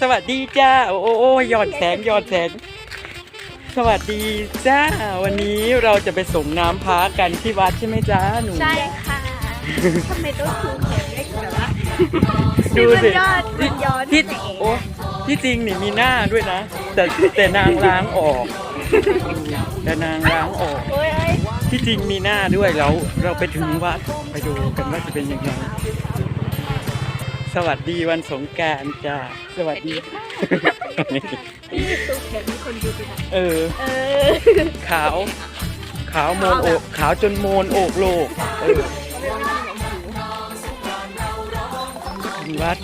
สวัสดีจ้าโอ้โอ้โอ้หยอดแสงหยอดแสง สวัสดีจ้า วันนี้เราจะไปส่งน้ำพระกันที่วัดใช่ไหมจ้าหนู ใช่ค่ะ ทำไมต้องชูแขนเล็กแบบว่าดูสิมันยอดมันย้อนที่แสงโอ้ที่จริงนี่มีหน้าด้วยนะ แต่แต่นางล้างออก แต่นางล้างออก โอ้ยเอ้ยที่จริงมีหน้าด้วยแล้ว เราไปถึงวัดไปดูกันว่าจะเป็นยังไงส วัสดีวันสงกรารจ้าสวัสดีนี่ตูแขนมีคนดูไปไหนเออ เออขาว ขาวโมนโอกขาวจนโมนโอกโลกเออถึงวัด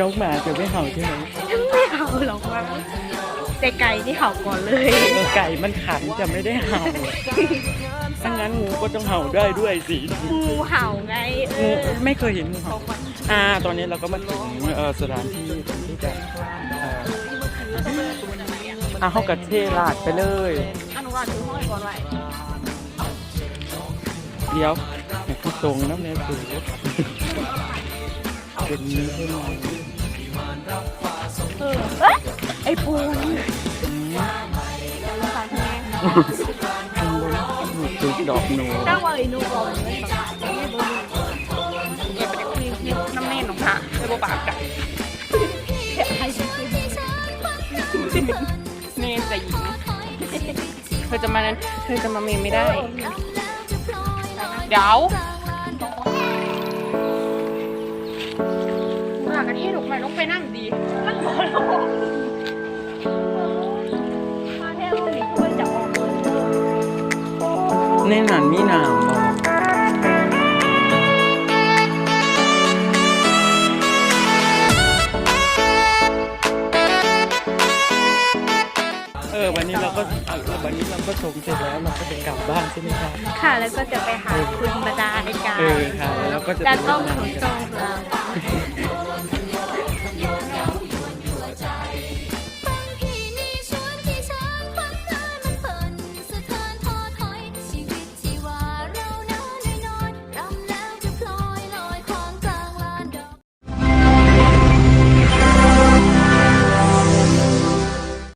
น้องหมาจะไม่เห่าใช่ไหมไม่เห่าหรอกว่าแต่ไก่ที่เห่าก่อนเลยเออไก่มันขันจะไม่ได้เห่าถ้างั้นงูก็ต้องเห่าได้ด้วยสิงูเห่าไงเองูอไม่เคยเห็นงูเห่า อ่าตอนนี้เราก็มาถึงเอ่อสถานที่ที่จะเอ่อเอาเข้ากระเทลาดไปเลย อนุญาตถือห้อยก่อนไว้เดี๋ยวให้ผู้ทรงน้ำเนสูเป็นนี้ให้หน่อยเออเอ้ยไอ้ปูอืมภาษาแม่ข้างบนหนูติดดอกหนู ตั้งว่าไอ้หนูก่อนเลยประกาศไม่รู้เก็ ปบ่บาปกันให้ฉันซื้อเมนจะหญิงเธอจะมานั้นเธอจะมาเมนไม่ได้ เดี๋ยวหลังกันที่หนูไปต้องไปนั่งดีมันพอแล้วมาแค่ว่ามีคนจะออกเลยในหนันมีหนาม ก็ชมเสร็จแล้วเราก็จะกลับบ้านใช่ไหมครับ ค่ะแล้วก็จะไปหาคุณบรรดาอาจารเออย์ค่ะแล้วเราก็จะจะไปต้องเล่นขนน้ำกันส่งเรา